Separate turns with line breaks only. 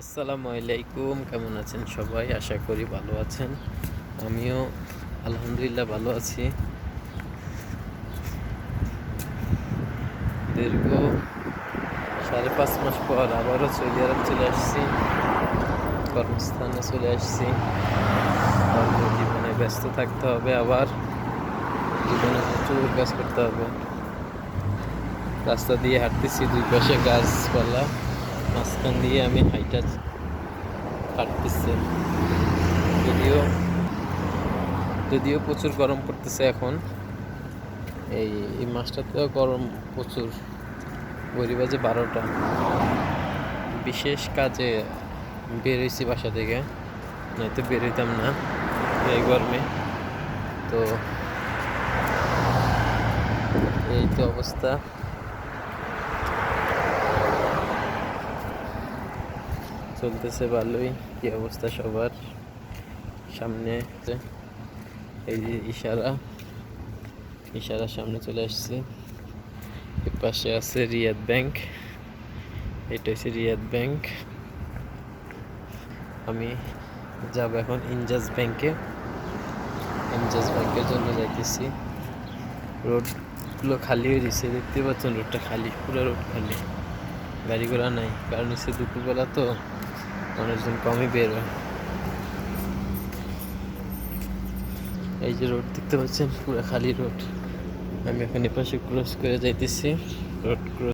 আসসালামু আলাইকুম, কেমন আছেন সবাই? আশা করি ভালো আছেন। আমিও আলহামদুলিল্লাহ ভালো আছি। দীর্ঘ সাড়ে পাঁচ মাস পর আবারও সৌদি আরব চলে আসছি। কর্মস্থানে চলে আসছি। জীবনে ব্যস্ত থাকতে হবে আবার। জীবনে প্রচুর কাজ করতে হবে। রাস্তা দিয়ে হাঁটতেছি দুই পাশে গাছপালা। মাঝখান দিয়ে আমি হাইটা হাঁটতেছি যদিও যদিও প্রচুর গরম পড়তেছে এখন। এই এই মাসটাতেও গরম প্রচুর। গড়ি বাজে বারোটা। বিশেষ কাজে বের হয়েছি বাসা থেকে। নয়তো বের হইতাম না এই গরমে। তো, এই তো অবস্থা। চলতেছে ভালোই, কি অবস্থা সবার? সামনে এই যে ইশারা ইশারার সামনে চলে আসছি। এর পাশে আছে রিয়াদ ব্যাংক, এটা হচ্ছে রিয়াদ ব্যাংক। আমি যাব এখন ইনজাজ ব্যাংকে। ইনজাজ ব্যাংকের জন্য যাইতেছি। রোডগুলো খালি হয়ে গেছে, দেখতে পাচ্ছেন রোডটা খালি, পুরো রোড খালি। গাড়ি ঘোড়া নাই, কারণ হচ্ছে দুপুরবেলা তো মানুষজন কমই বের হয়। এই যে রোড দেখতে পাচ্ছেন, পুরো খালি রোড। আমি এখন এপাশে ক্রস করে যাইতেছি। Road cross